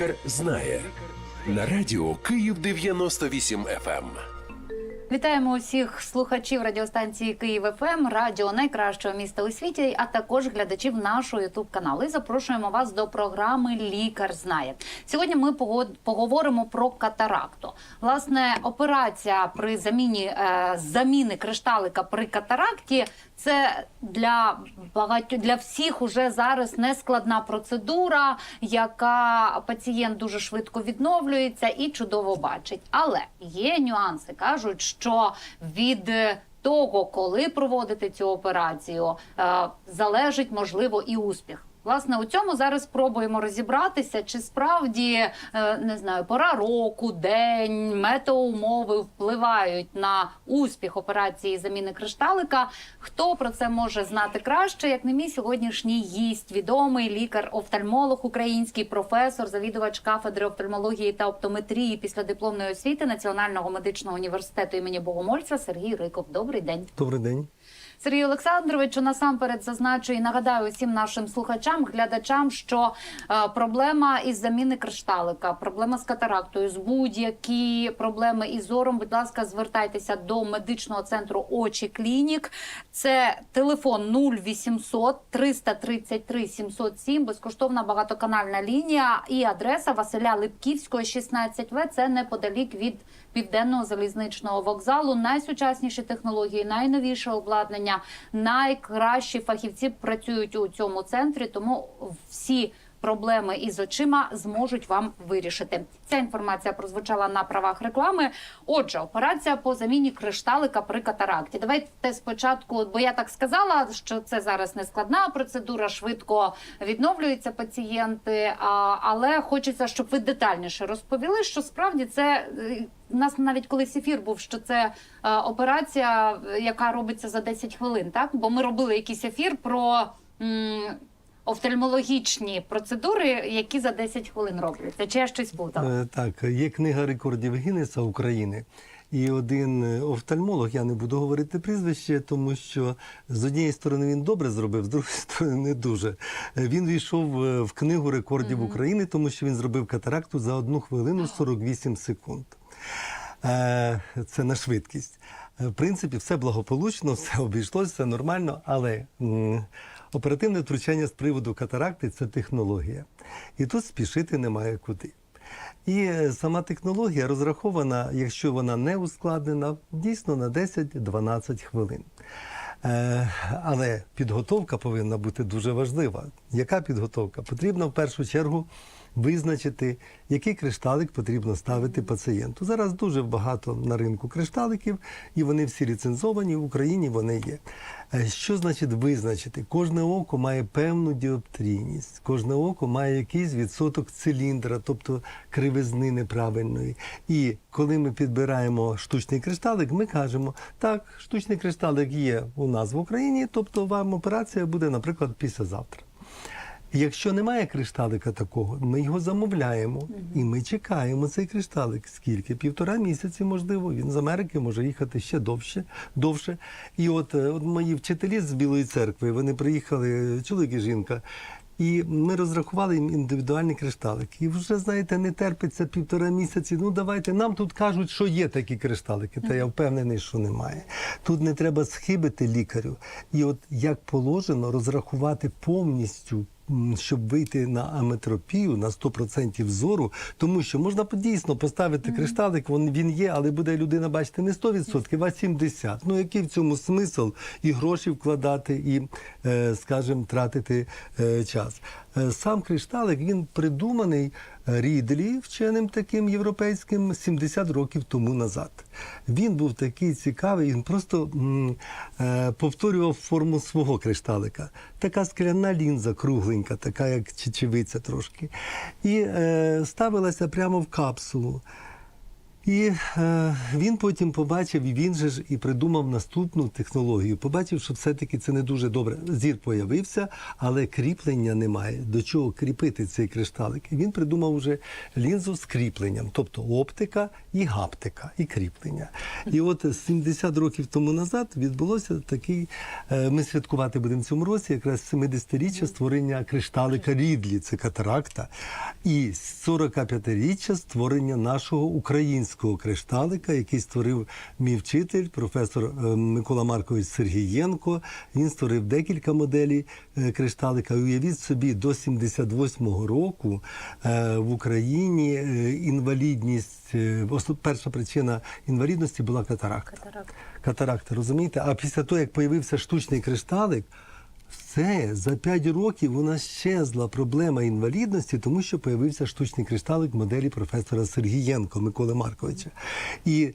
Лікар знає на радіо Київ 98 FM. Вітаємо усіх слухачів радіостанції Київ ФМ, радіо найкращого міста у світі, а також глядачів нашого ютуб каналу. Запрошуємо вас до програми Лікар знає. Сьогодні ми пого- поговоримо про катаракту. Власне, операція при заміні е, заміни кришталика при катаракті. Це для багатьох для всіх уже зараз нескладна процедура, яка пацієнт дуже швидко відновлюється і чудово бачить. Але є нюанси. кажуть, що від того, коли проводити цю операцію, е, залежить можливо і успіх. Власне, у цьому зараз спробуємо розібратися, чи справді е, не знаю, пора року, день, метеоумови впливають на успіх операції заміни кришталика. Хто про це може знати краще, як не мій сьогоднішній гість, відомий лікар-офтальмолог, український професор, завідувач кафедри офтальмології та оптометрії після дипломної освіти Національного медичного університету імені Богомольця Сергій Риков. Добрий день. Добрий день. Сергій Олександровичу, насамперед зазначу і нагадаю усім нашим слухачам, глядачам, що е, проблема із заміни кришталика, проблема з катарактою, з будь-які проблеми із зором. Будь ласка, звертайтеся до медичного центру очі клінік. Це телефон 0800 333 707, безкоштовна багатоканальна лінія і адреса Василя Липківського, 16В. Це неподалік від південного залізничного вокзалу. Найсучасніші технології, найновіше обладнання, найкращі фахівці працюють у цьому центрі. Тому всі проблеми із очима зможуть вам вирішити. Ця інформація прозвучала на правах реклами. Отже, операція по заміні кришталика при катаракті. Давайте спочатку, бо я так сказала, що це зараз не складна процедура, швидко відновлюються пацієнти. Але хочеться, щоб ви детальніше розповіли, що справді це е, у нас навіть колись ефір був, що це е, операція, яка робиться за 10 хвилин. Так, бо ми робили якийсь ефір про. м, Офтальмологічні процедури, які за 10 хвилин робляться. Чи я щось плутала? Е, Так, є книга рекордів Гіннеса України. І один е, офтальмолог, я не буду говорити прізвище, тому що з однієї сторони він добре зробив, з другої сторони не дуже. Е, Він війшов в книгу рекордів України, тому що він зробив катаракту за одну хвилину 48 секунд. Це на швидкість. В принципі, все благополучно, все обійшлося, все нормально, але оперативне втручання з приводу катаракти це технологія. І тут спішити немає куди. І е, сама технологія розрахована, якщо вона не ускладнена, дійсно на 10-12 хвилин. Е, але підготовка повинна бути дуже важлива. Яка підготовка? Потрібно в першу чергу визначити, який кришталик потрібно ставити пацієнту. Зараз дуже багато на ринку кришталиків, і вони всі ліцензовані. В Україні вони є. Е, Що значить визначити? Кожне око має певну діоптрійність, кожне око має якийсь відсоток циліндра, тобто кривизни неправильної. І коли ми підбираємо штучний кришталик, ми кажемо, так, штучний кришталик є у нас в Україні, тобто вам операція буде, наприклад, післязавтра. Якщо немає кришталика такого, ми його замовляємо і ми чекаємо цей кришталик. Скільки? Півтора місяці, можливо. Він з Америки може їхати ще довше. довше. І от, е, от мої вчителі з Білої церкви, вони приїхали, чоловік і жінка. І ми розрахували їм індивідуальний кришталик. І вже, знаєте, не терпиться півтора місяці. Ну давайте. Нам тут кажуть, що є такі кришталики, та я впевнений, що немає. Тут не треба схибити лікарю. І от як положено, розрахувати повністю. Щоб вийти на аметропію на 100% зору, тому що можна дійсно поставити кришталик, він, він є, але буде людина бачити не 100%, а 70%. Ну який в цьому смисл і гроші вкладати, і, е, скажімо, тратити е, час. Е, Сам кришталик він придуманий е, Рідлі, вченим таким європейським, 70 років тому назад. Він був такий цікавий, він просто м, м повторював форму свого кришталика. Така скляна лінза, кругленька, така як чечевиця трошки. І е, ставилася прямо в капсулу. І е, він потім побачив, і він же ж і придумав наступну технологію. Побачив, що все-таки це не дуже добре. Зір появився, але кріплення немає. До чого кріпити цей кришталик? І він придумав вже лінзу з кріпленням, тобто оптика і гаптика, і кріплення. І от 70 років тому назад відбулося такий. е, Ми святкувати будемо в цьому році, якраз 70-річчя створення кришталика Рідлі, це катаракта, і 45-річчя створення нашого українського кришталика, який створив мій вчитель, професор е, Микола Маркович Сергієнко. Він створив декілька моделей е, кришталика. Уявіть собі, до 78-го року е, в Україні інвалідність, перша причина інвалідності була катаракта. Катаракта. Катаракта, розумієте? А після того, як появився штучний кришталик, все, за 5 років нас щезла проблема інвалідності, тому що появився штучний кришталик моделі професора Сергієнко Миколи Марковича. І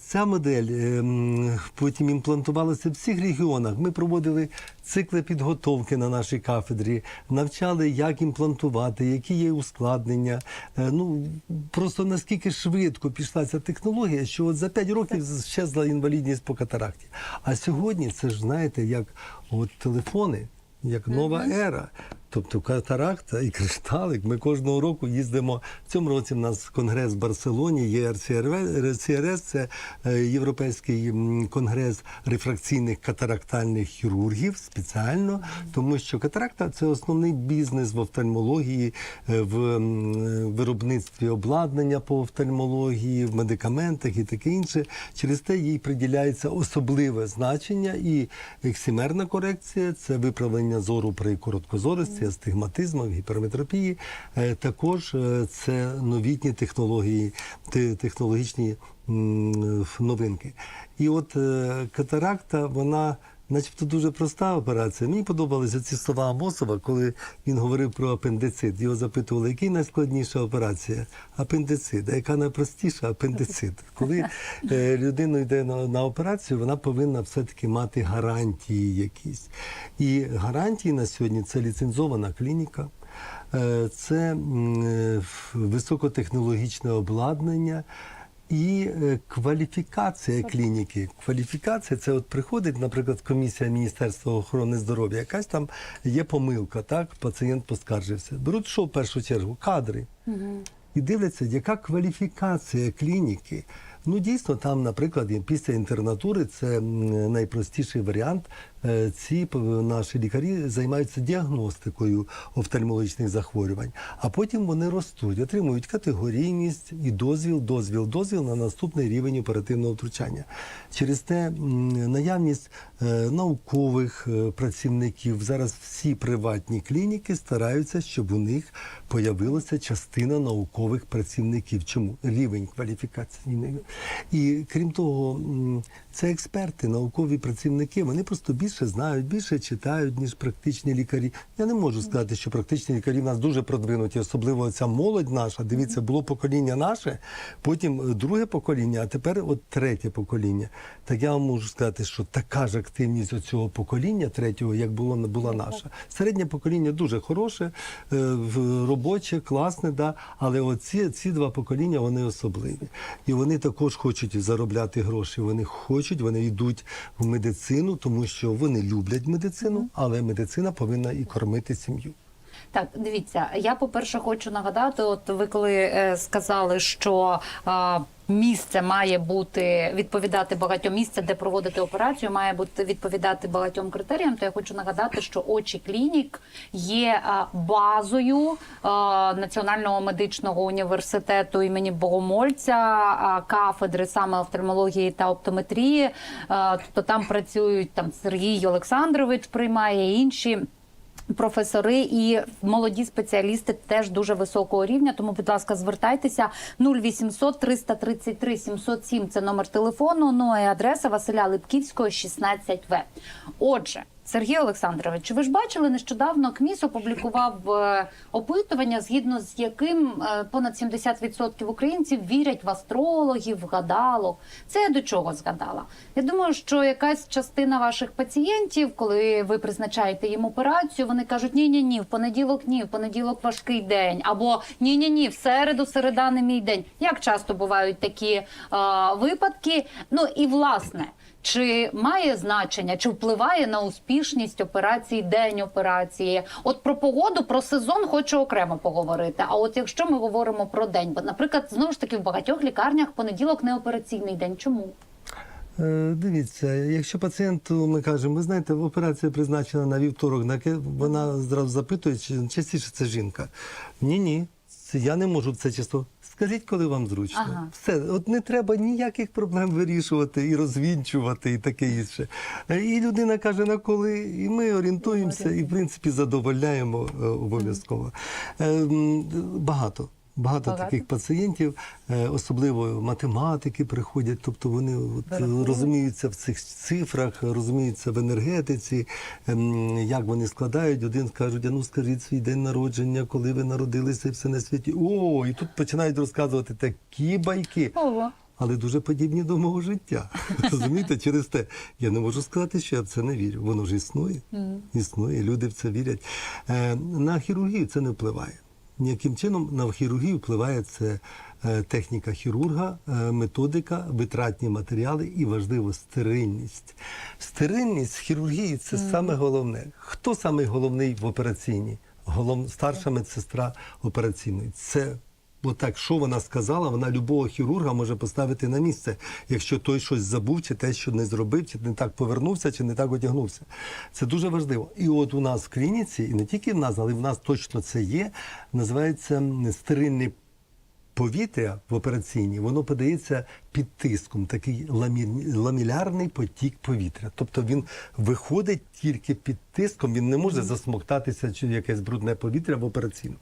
ця модель е, потім імплантувалася в всіх регіонах. Ми проводили цикли підготовки на нашій кафедрі, навчали, як імплантувати, які є ускладнення. Е, ну просто наскільки швидко пішла ця технологія, що от за 5 років щезла інвалідність по катаракті. А сьогодні це ж знаєте, як от телефони, як нова ера. Тобто катаракта і кришталик. Ми кожного року їздимо. В цьому році в нас конгрес в Барселоні, ЄРЦРС, це е, Європейський конгрес рефракційних катарактальних хірургів спеціально, тому що катаракта це основний бізнес в офтальмології, е, в виробництві обладнання по офтальмології, в медикаментах і таке інше. Через те їй приділяється особливе значення і ексимерна корекція це виправлення зору при короткозорості, астигматизмах, гіперметропії. Е, Також е, це новітні технології, технологічні новинки. І от е, катаракта, вона. Начебто дуже проста операція. Мені подобалися ці слова Амосова, коли він говорив про апендицит. Його запитували, який найскладніша операція? Апендицит. А яка найпростіша? Апендицит. Коли е, людина йде на, на операцію, вона повинна все-таки мати гарантії якісь. І гарантії на сьогодні це ліцензована клініка. Е, Це е, високотехнологічне обладнання і е, кваліфікація клініки. Кваліфікація це от приходить, наприклад, комісія Міністерства охорони здоров'я, якась там є помилка, так? Пацієнт поскаржився. Беруть що в першу чергу? Кадри. І дивляться, яка кваліфікація клініки. Ну, дійсно, там, наприклад, після інтернатури це найпростіший варіант. Е, Ці наші лікарі займаються діагностикою офтальмологічних захворювань, а потім вони ростуть, отримують категорійність і дозвіл, дозвіл, дозвіл на наступний рівень оперативного втручання. Через те наявність е, наукових е, працівників зараз всі приватні клініки стараються, щоб у них появилася частина наукових працівників. Чому рівень кваліфікації? І крім того, це експерти, наукові працівники. Вони просто більше знають, більше читають, ніж практичні лікарі. Я не можу сказати, що практичні лікарі в нас дуже продвинуті, особливо ця молодь наша. Дивіться, було покоління наше, потім е, друге покоління, а тепер от третє покоління. Так я вам можу сказати, що така ж активність оцього покоління третього, як було була наша. Середнє покоління дуже хороше, е, робоче, класне, да, але оці ці два покоління вони особливі. І вони також хочуть заробляти гроші. Вони хочуть, вони йдуть в медицину, тому що вони люблять медицину, але медицина повинна і кормити сім'ю. Так, дивіться, я по-перше хочу нагадати, от ви коли е, сказали, що е, місце має бути відповідати багатьом місце, де проводити операцію, має бути відповідати багатьом критеріям. То я хочу нагадати, що очі клінік є базою Національного медичного університету імені Богомольця, кафедри саме офтальмології та оптометрії. Тобто там працюють там Сергій Олександрович приймає інші професори і молоді спеціалісти теж дуже високого рівня. Тому, будь ласка, звертайтеся 0800 333 707 – Це номер телефону. Ну і адреса Василя Липківського, 16 В. Отже. Сергій Олександрович, ви ж бачили нещодавно КМІС опублікував е, опитування, згідно з яким е, понад 70% українців вірять в астрологів, гадалок. Це я до чого згадала? Я думаю, що якась частина ваших пацієнтів, коли ви призначаєте їм операцію, вони кажуть: ні, ні, ні, в понеділок ні, в понеділок важкий день, або ні, ні, ні, в середу, середа не мій день. Як часто бувають такі е, випадки? Ну і власне. Чи має значення, чи впливає на успішність операції, день операції? От про погоду, про сезон хочу окремо поговорити. А от якщо ми говоримо про день, бо, наприклад, знову ж таки в багатьох лікарнях понеділок не операційний день. Чому? Е, Дивіться, якщо пацієнту ми кажемо, ви знаєте, операція призначена на вівторок, на вона зразу запитує, чи частіше це жінка. Ні, ні, я не можу в це число. Скажіть, коли вам зручно. Ага. Все, от не треба ніяких проблем вирішувати і розвінчувати, і таке інше. І людина каже на коли, і ми орієнтуємося, і в принципі задовольняємо е, обов'язково. Е, Багато. Багато Багато? таких пацієнтів, е, особливо математики приходять, тобто вони от, е, розуміються в цих цифрах, розуміються в енергетиці, ем, як вони складають. Один кажуть, а ну скажіть свій день народження, коли ви народилися і все на світі. О, і тут починають розказувати такі байки. Ого. Але дуже подібні до мого життя. Розумієте, через те я не можу сказати, що я в це не вірю. Воно ж існує. Існує, люди в це вірять. Е, на хірургію це не впливає. Ніяким чином на хірургію впливає це е, техніка хірурга, е, методика, витратні матеріали і важливо стерильність. Стерильність в хірургії це саме головне. Хто саме головний в операційній? Голов... Старша медсестра операційної. Це Отак, що вона сказала, вона любого хірурга може поставити на місце, якщо той щось забув, чи те, що не зробив, чи не так повернувся, чи не так одягнувся. Це дуже важливо. І от у нас в клініці, і не тільки в нас, але в нас точно це є, називається стерильний повітря в операційній, воно подається під тиском, такий ламі- ламілярний потік повітря. Тобто він виходить тільки під тиском, він не може засмоктатися чи якесь брудне повітря в операційну.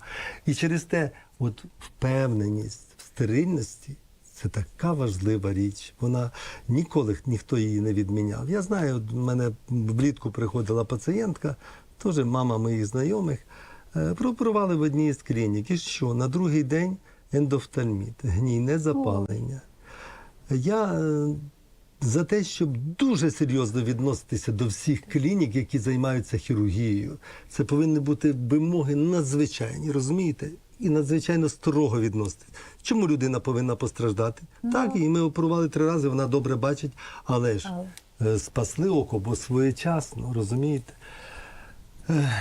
І через те, от впевненість в стерильності. Це така важлива річ. Вона ніколи ніхто її не відміняв. Я знаю, в мене влітку приходила пацієнтка, теж мама моїх знайомих, е, в одній з клінік. І що? На другий день ендофтальміт, гнійне запалення. Я е, за те, щоб дуже серйозно відноситися до всіх клінік, які займаються хірургією. Це повинні бути вимоги надзвичайні, розумієте? І надзвичайно строго відноситись. Чому людина повинна постраждати? Так, і ми оперували три рази, вона добре бачить, але ж е, спасли око, бо своєчасно, розумієте?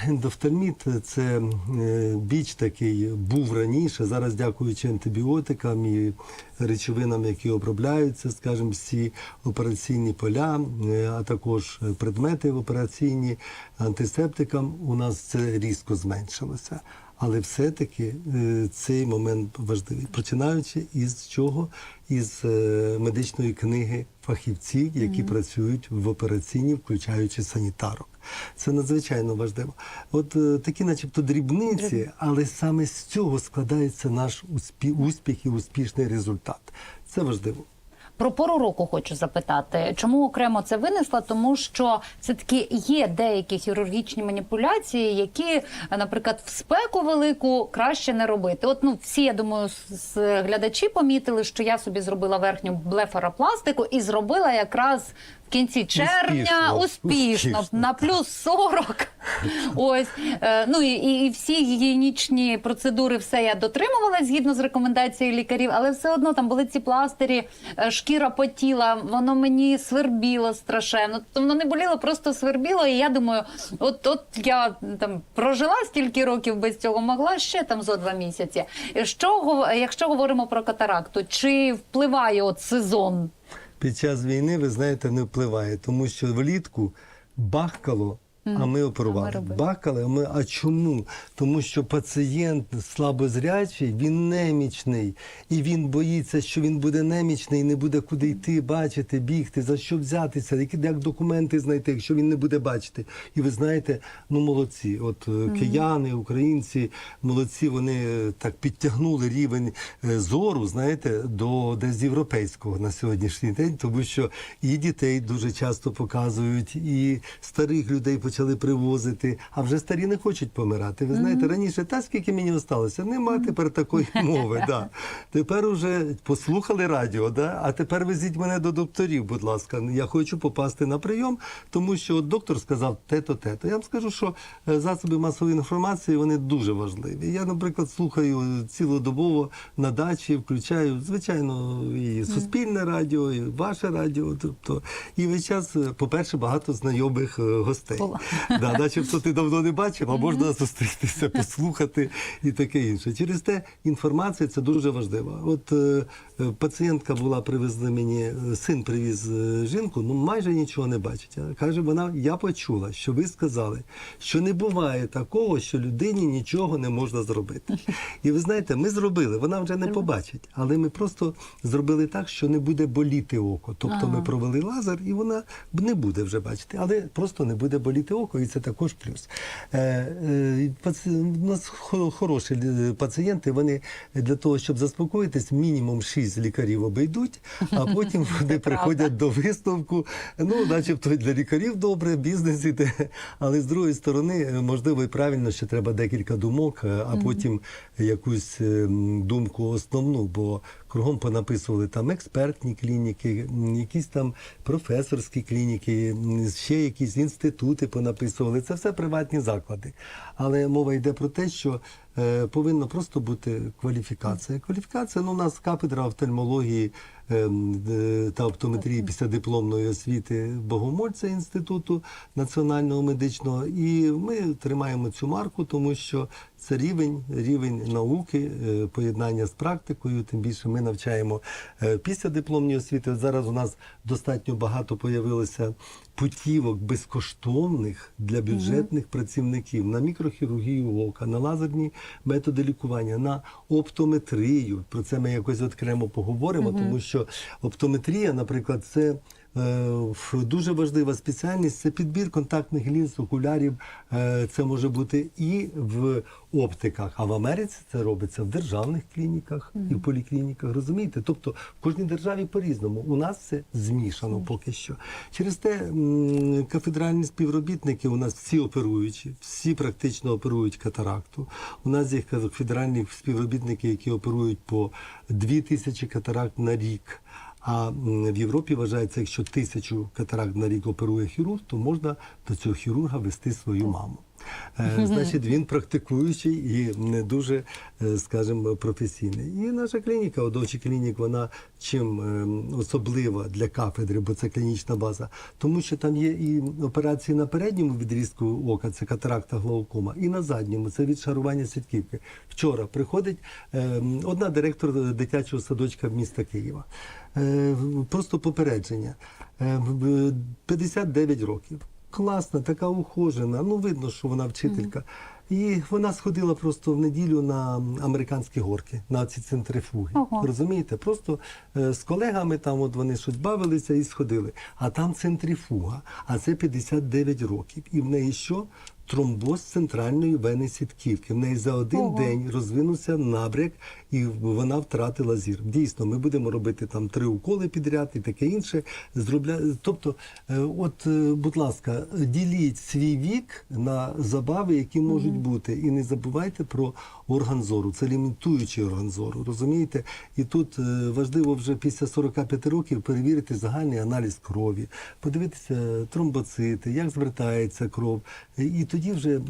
Ендофтальміт це е, біч такий був раніше. Зараз, дякуючи антибіотикам і речовинам, які обробляються, скажімо, всі операційні поля, е, а також предмети в операційні антисептикам, у нас це різко зменшилося. Але все-таки е, цей момент важливий. Починаючи із чого? Із е, медичної книги фахівців, які працюють в операційній, включаючи санітарок. Це надзвичайно важливо. От е, такі, начебто, дрібниці, але саме з цього складається наш успіх і успішний результат. Це важливо. Про пору року хочу запитати, чому окремо це винесла? Тому що все таки є деякі хірургічні маніпуляції, які, наприклад, в спеку велику краще не робити. От ну всі, я думаю, з- глядачі помітили, що я собі зробила верхню блефаропластику і зробила якраз в кінці червня Успішно. успішно, Успішно. на плюс 40. Ось е, ну і, і, всі гігієнічні процедури, все я дотримувалась згідно з рекомендацією лікарів, але все одно там були ці пластирі, е, шкіра потіла, воно мені свербіло страшенно. Тобто воно не боліло, просто свербіло. І я думаю, от от я там прожила стільки років без цього, могла ще там зо два місяці. Що якщо говоримо про катаракту, чи впливає от сезон? Під час війни, ви знаєте, не впливає, тому що влітку бахкало. А ми оперували. робили. Бакали, а ми. А чому? Тому що пацієнт слабозрячий, він немічний, і він боїться, що він буде немічний, і не буде куди йти, бачити, бігти, за що взятися, які як документи знайти, якщо він не буде бачити. І ви знаєте, ну молодці. От е, кияни, українці, молодці, вони е, так підтягнули рівень е, зору, знаєте, до десь європейського на сьогоднішній день, тому що і дітей дуже часто показують, і старих людей починають почали привозити, а вже старі не хочуть помирати. Ви знаєте, раніше та скільки мені осталося, нема тепер такої мови. Да. Тепер уже послухали радіо, да? а тепер везіть мене до докторів, будь ласка. Я хочу попасти на прийом, тому що от доктор сказав те-то, те-то. Я вам скажу, що е, засоби масової інформації вони дуже важливі. Я, наприклад, слухаю цілодобово на дачі, включаю, звичайно, і суспільне радіо, і ваше радіо. Тобто, і весь час, е, по-перше, багато знайомих е, гостей. Була. Да, начебто ти давно не бачив, а можна зустрітися, послухати і таке інше. Через те інформація це дуже важливо. От е, е, пацієнтка була, привезли мені, е, син привіз е, жінку, ну майже нічого не бачить. Каже, вона, я почула, що ви сказали, що не буває такого, що людині нічого не можна зробити. І ви знаєте, ми зробили, вона вже не побачить, але ми просто зробили так, що не буде боліти око. Тобто ми провели лазер, і вона не буде вже бачити, але просто не буде боліти око, і це також плюс. Е, е. У нас хороші пацієнти, вони для того, щоб заспокоїтись, мінімум 6 лікарів обійдуть, а потім вони приходять до висновку. Ну, начебто для лікарів добре, бізнес іде. Але з другої сторони, е, можливо, і правильно, що треба декілька думок, е, а потім якусь е, думку основну, бо кругом понаписували там експертні клініки, якісь там професорські клініки, ще якісь інститути понаписували. Це все приватні заклади. Але мова йде про те, що е, повинна просто бути кваліфікація. Кваліфікація, ну, у нас кафедра офтальмології е, та оптометрії після дипломної освіти Богомольця інституту національного медичного. І ми тримаємо цю марку, тому що це рівень, рівень науки, е, поєднання з практикою. Тим більше ми навчаємо е, після дипломної освіти. От зараз у нас достатньо багато появилося путівок безкоштовних для бюджетних працівників на мікрохірургію ока, на лазерні методи лікування, на оптометрію. Про це ми якось окремо поговоримо, тому що оптометрія, наприклад, це. Е, Дуже важлива спеціальність це підбір контактних лінз, окулярів. Е, Це може бути і в оптиках, а в Америці це робиться в державних клініках і в поліклініках. Розумієте? Тобто в кожній державі по-різному. У нас це змішано поки що. Через те кафедральні співробітники у нас всі оперуючі, всі практично оперують катаракту. У нас є кафедральні співробітники, які оперують по дві тисячі катаракт на рік. А в Європі вважається, якщо тисячу катаракт на рік оперує хірург, то можна до цього хірурга вести свою маму. Е, Значить, він практикуючий і не дуже, е, скажімо, професійний. І наша клініка, одочі клінік, вона чим е, особлива для кафедри, бо це клінічна база, тому що там є і операції на передньому відрізку ока, це катаракта глаукома, і на задньому це відшарування сітківки. Вчора приходить одна директор дитячого садочка міста Києва. Просто попередження. Е, 59 років. Класна, така ухожена. Ну, видно, що вона вчителька. І вона сходила просто в неділю на американські горки, на ці центрифуги. Ого. Розумієте? Просто е, з колегами там от вони щось бавилися і сходили. А там центрифуга, а це 59 років. І в неї що? Тромбоз центральної вени сітківки. В неї за один Ого. день розвинувся набряк, і вона втратила зір. Дійсно, ми будемо робити там три уколи підряд і таке інше. Зробля... Тобто, е, от, е, будь ласка, діліть свій вік на забави, які можуть бути, і не забувайте про орган зору. Це лімітуючий орган зору, розумієте? І тут е, важливо вже після 45 років перевірити загальний аналіз крові, подивитися тромбоцити, як звертається кров, і тоді вже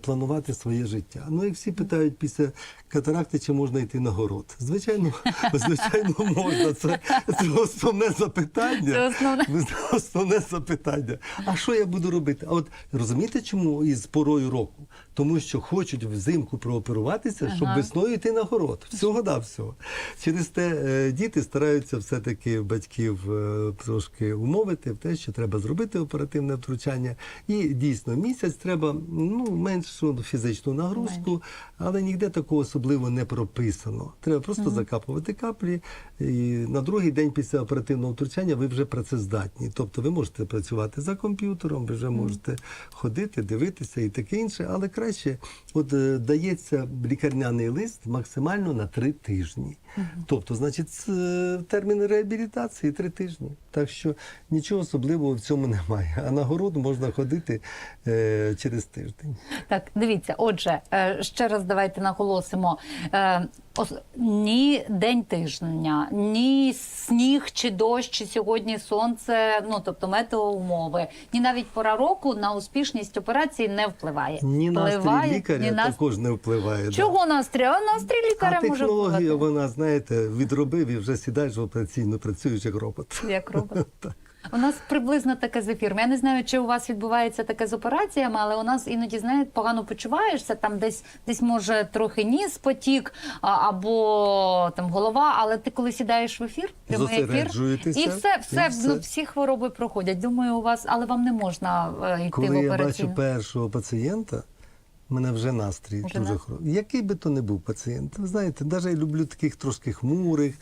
планувати своє життя. Ну, як всі питають після катаракти, чи можна йти на город? Звичайно, звичайно, можна. Це, це основне запитання. Це основне. Основне запитання. А що я буду робити? А от розумієте, чому із порою року? Тому що хочуть взимку прооперуватися, щоб весною йти на город. Всього да всього. Через те е, діти стараються все-таки батьків е, трошки умовити в те, що треба зробити оперативне втручання. І дійсно місяць треба ну, меншу фізичну нагрузку, але ніде такого особливо не прописано. Треба просто закапувати каплі, і на другий день після оперативного втручання ви вже працездатні. Тобто ви можете працювати за комп'ютером, ви вже можете ходити, дивитися і таке інше, але краще от е, дається лікарняний лист максимально на три тижні. Тобто, значить, термін реабілітації три тижні. Так що нічого особливого в цьому немає. А на город можна ходити е, через тиждень. Так, дивіться, отже, е, ще раз давайте наголосимо. Е, ос- Ні день тижня, ні сніг чи дощ, чи сьогодні сонце, ну тобто метеоумови, ні навіть пора року на успішність операції не впливає. Ні настрій Впливає, лікаря ні нас- також не впливає. да. Чого настрій? А настрій лікаря А може впливати. вона, знаєте, відробив і вже сідаєш в операційну, працюєш як робот. Як робот. У нас приблизно таке з ефіром. Я не знаю, чи у вас відбувається таке з операціями, але у нас іноді знаєте, погано почуваєшся. Там десь десь може трохи ніс потік або там голова. Але ти коли сідаєш в ефір, прямий ефір, і все, все, і все. Ну, всі хвороби проходять. Думаю, у вас, але вам не можна е, йти Коли в я бачу першого пацієнта, мене вже настрій Вже дуже хороший. Який би то не був пацієнт. Ви знаєте, навіть я люблю таких трошки хмурих,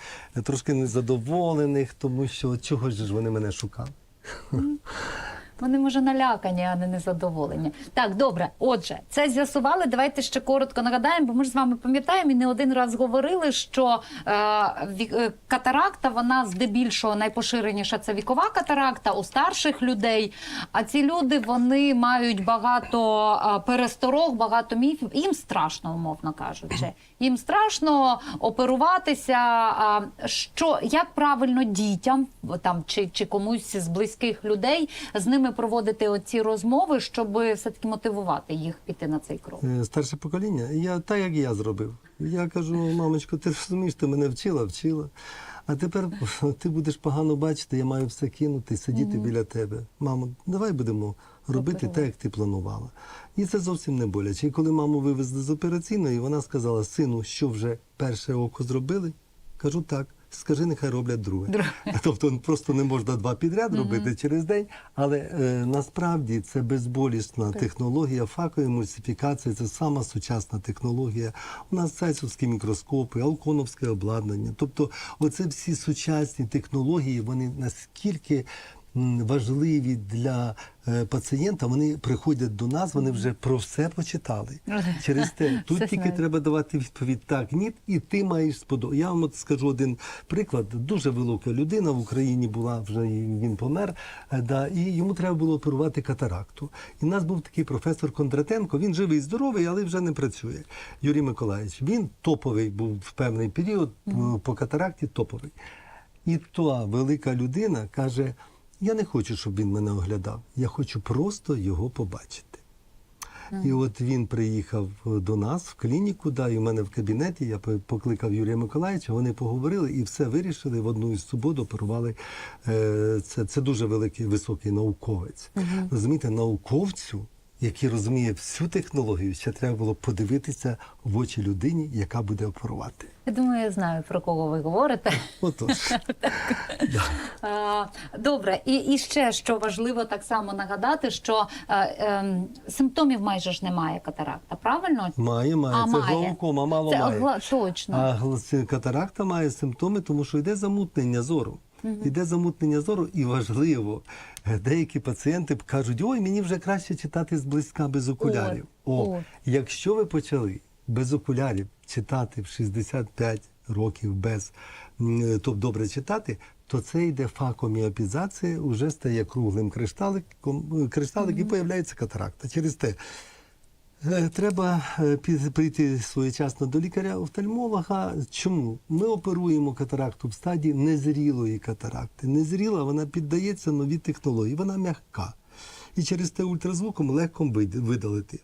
трошки незадоволених, тому що чого ж вони мене шукали. Вони може налякані, а не незадоволені. Так, добре. Отже, це з'ясували. Давайте ще коротко нагадаємо, бо ми ж з вами пам'ятаємо і не один раз говорили, що е, е, катаракта вона здебільшого найпоширеніша це вікова катаракта у старших людей. А ці люди вони мають багато е, пересторог, багато міфів. Їм страшно, умовно кажучи. Їм страшно оперуватися. Що як правильно дітям там чи, чи комусь з близьких людей з ними проводити оці розмови, щоб все таки мотивувати їх піти на цей крок? Е, Старше покоління, я так як я зробив. Я кажу, мамочко, ти розумієш, ти мене вчила, вчила. А тепер ти будеш погано бачити, я маю все кинути, сидіти біля тебе. Мамо, давай будемо робити так, як ти планувала. І це зовсім не боляче. І коли маму вивезли з операційної, вона сказала: сину, що вже перше око зробили? Кажу так. Скажи, нехай роблять друге. Тобто просто не можна два підряд робити через день. Але е, насправді це безболісна технологія, факові мульсифікація це сама сучасна технологія. У нас цайсовські мікроскопи, алконовське обладнання. Тобто, оце всі сучасні технології, вони наскільки. Важливі для е, пацієнта, вони приходять до нас, вони вже про все почитали. Через те тут Все тільки знають. треба давати відповідь так, ні, і ти маєш сподобати. Я вам от скажу один приклад. Дуже велика людина в Україні була, вже він помер. е, Да, і йому треба було оперувати катаракту. І в нас був такий професор Кондратенко. Він живий, здоровий, але вже не працює. Юрій Миколаївич. Він топовий був в певний період е, по катаракті топовий. І та велика людина каже: Я не хочу, щоб він мене оглядав. Я хочу просто його побачити. І от він приїхав до нас в клініку, да, і в мене в кабінеті. Я покликав Юрія Миколаївича, вони поговорили і все вирішили. В одну із субот оперували. Е, це, це дуже великий високий науковець. Розумієте, науковцю, який розуміє всю технологію, ще треба було подивитися в очі людині, яка буде оперувати. Я думаю, я знаю про кого ви говорите. Отож. Добре, і, і ще що важливо так само нагадати, що е, ем, симптомів майже ж немає катаракта, правильно? Має, має. Це глаукома, мало має. точно. А катаракта має симптоми, тому що йде замутнення зору. Йде замутнення зору, і важливо, е, деякі пацієнти кажуть, ой, мені вже краще читати зблизька без окулярів. О, от. якщо ви почали без окулярів читати в 65 років без м, тобто добре читати, то це йде факоміопізація, вже стає круглим кришталиком, кришталик і появляється катаракта. Через те Е, Треба е, прийти своєчасно до лікаря-офтальмолога. Чому? Ми оперуємо катаракту в стадії незрілої катаракти. Незріла вона піддається новій технології, вона м'яка. І через те ультразвуком легко видалити.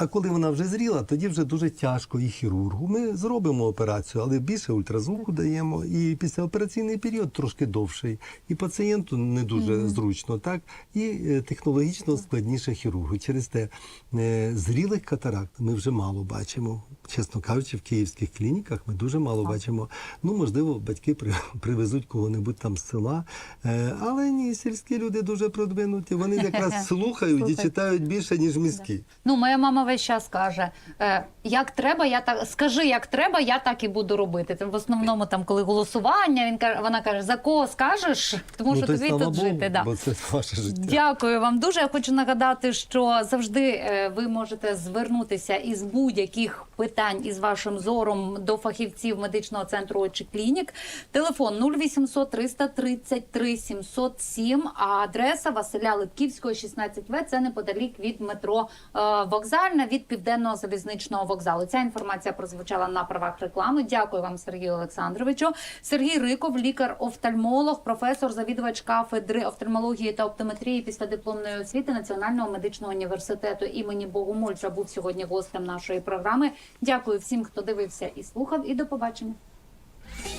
А коли вона вже зріла, тоді вже дуже тяжко і хірургу. Ми зробимо операцію, але більше ультразвуку даємо. І післяопераційний період трошки довший. І пацієнту не дуже зручно, так і е, технологічно складніше хірургу. Через те е, зрілих катаракт ми вже мало бачимо. Чесно кажучи, в київських клініках ми дуже мало бачимо. Ну, можливо, батьки при- привезуть кого-небудь там з села. Е, Але ні, сільські люди дуже продвинуті. Вони якраз слухають і читають більше, ніж міські. Ну, моя мама весь час каже: е, як треба, я так скажи, як треба, я так і буду робити. Це в основному там, коли голосування, він каже, вона каже, за кого скажеш, тому що то тобі тут Богу, жити. Да. бо це ваше життя. Дякую вам дуже. Я хочу нагадати, що завжди е, ви можете звернутися із будь-яких питань. Питань із вашим зором до фахівців медичного центру «Очі Клінік». Телефон 0800 333 707, а адреса Василя Липківського, 16В. Це неподалік від метро е, Вокзальна, від південного залізничного вокзалу. Ця інформація прозвучала на правах реклами. Дякую вам, Сергію Олександровичу. Сергій Риков, лікар-офтальмолог, професор, завідувач кафедри офтальмології та оптометрії після дипломної освіти Національного медичного університету імені Богомольця був сьогодні гостем нашої програми. Дякую всім, хто дивився і слухав. І до побачення.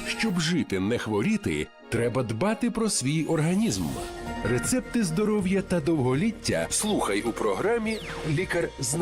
Щоб жити, не хворіти, треба дбати про свій організм. Рецепти здоров'я та довголіття слухай у програмі Лікар знає.